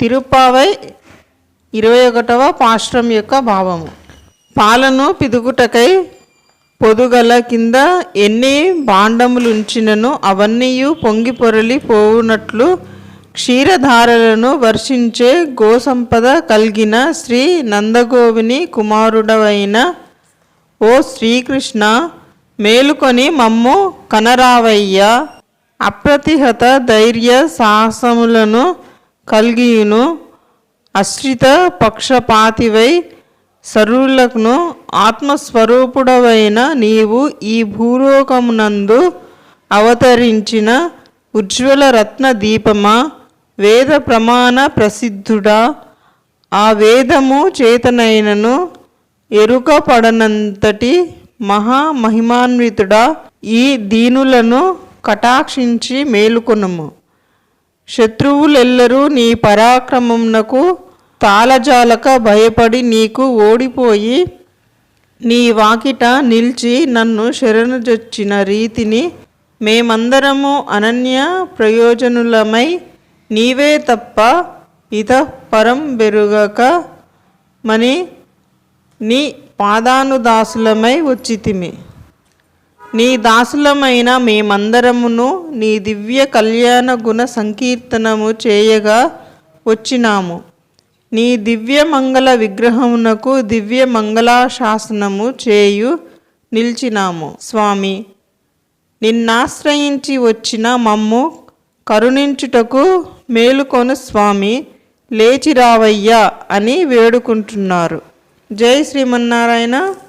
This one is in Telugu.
తిరుప్పావై ఇరవై ఒకటవ పాశ్రం యొక్క భావము. పాలను పిదుగుటకై పొదుగల కింద ఎన్ని భాండములుంచినను అవన్నీ పొంగి పొరలి పోవునట్లు క్షీరధారలను వర్షించే గోసంపద కలిగిన శ్రీ నందగోవిని కుమారుడవైన ఓ శ్రీకృష్ణ మేలుకొని మమ్ము కనరావయ్య. అప్రతిహత ధైర్య సాహసములను కలిగియును అశ్రిత పక్షపాతివై సరులకును ఆత్మస్వరూపుడవైన నీవు ఈ భూలోకమునందు అవతరించిన ఉజ్వల రత్న దీపమా వేద ప్రమాణ ప్రసిద్ధుడా? ఆ వేదము చేతనైనను ఎరుక పడనంతటి మహామహిమాన్వితుడా? ఈ దీనులను కటాక్షించి మేలుకొనుము. శత్రువులెల్లరూ నీ పరాక్రమమునకు తాళజాలక భయపడి నీకు ఓడిపోయి నీ వాకిట నిలిచి నన్ను శరణుజొచ్చిన రీతిని మేమందరము అనన్య ప్రయోజనులమై నీవే తప్ప ఇత పరం బెరుగక మని నీ పాదానుదాసులమై వచ్చితిమి నీ దాసులమైన మేమందరమును నీ దివ్య కళ్యాణ గుణ సంకీర్తనము చేయగా వచ్చినాము. నీ దివ్య మంగళ విగ్రహమునకు దివ్య మంగళాశాసనము చేయు నిలిచినాము. స్వామి నిన్నాశ్రయించి వచ్చిన మమ్ము కరుణించుటకు మేలుకొను స్వామి లేచిరావయ్యా అని వేడుకుంటున్నారు. జై శ్రీమన్నారాయణ.